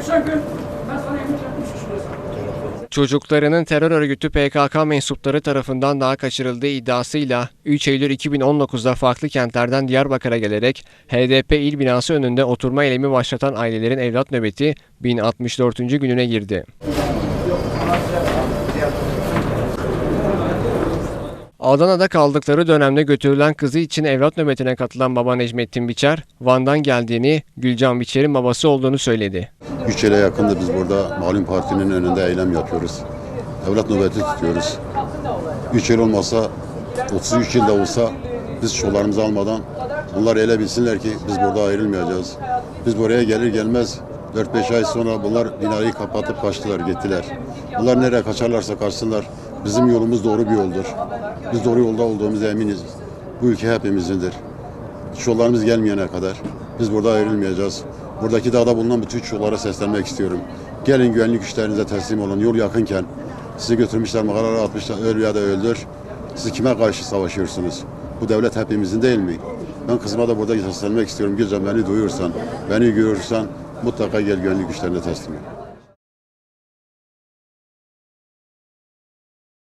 geçen gün ben sana yemin. Çocuklarının terör örgütü PKK mensupları tarafından daha kaçırıldığı iddiasıyla 3 Eylül 2019'da farklı kentlerden Diyarbakır'a gelerek HDP il binası önünde oturma eylemi başlatan ailelerin evlat nöbeti 1064. gününe girdi. Adana'da kaldıkları dönemde götürülen kızı için evlat nöbetine katılan baba Necmettin Biçer, Van'dan geldiğini, Gülcan Biçer'in babası olduğunu söyledi. Üç yıla yakındır biz burada malum partinin önünde eylem yapıyoruz. Evlat nöbeti tutuyoruz. Üç yıl olmasa, 33 yılda olsa biz çocuklarımızı almadan bunlar ele bilsinler ki biz burada ayrılmayacağız. Biz buraya gelir gelmez 4-5 ay sonra bunlar binayı kapatıp kaçtılar, gittiler. Bunlar nereye kaçarlarsa kaçsınlar. Bizim yolumuz doğru bir yoldur. Biz doğru yolda olduğumuza eminiz. Bu ülke hepimizindir. Çocuklarımız gelmeyene kadar biz burada ayrılmayacağız. Buradaki dağda bulunan bütün çocuklara seslenmek istiyorum. Gelin güvenlik güçlerinize teslim olun. Yol yakınken sizi götürmüşler mağaralara atmışlar. Öl ya da öldür. Siz kime karşı savaşıyorsunuz? Bu devlet hepimizin değil mi? Ben kızıma da burada seslenmek istiyorum. Gülcan beni duyuyorsan, beni görürsen mutlaka gel güvenlik güçlerine teslim ol.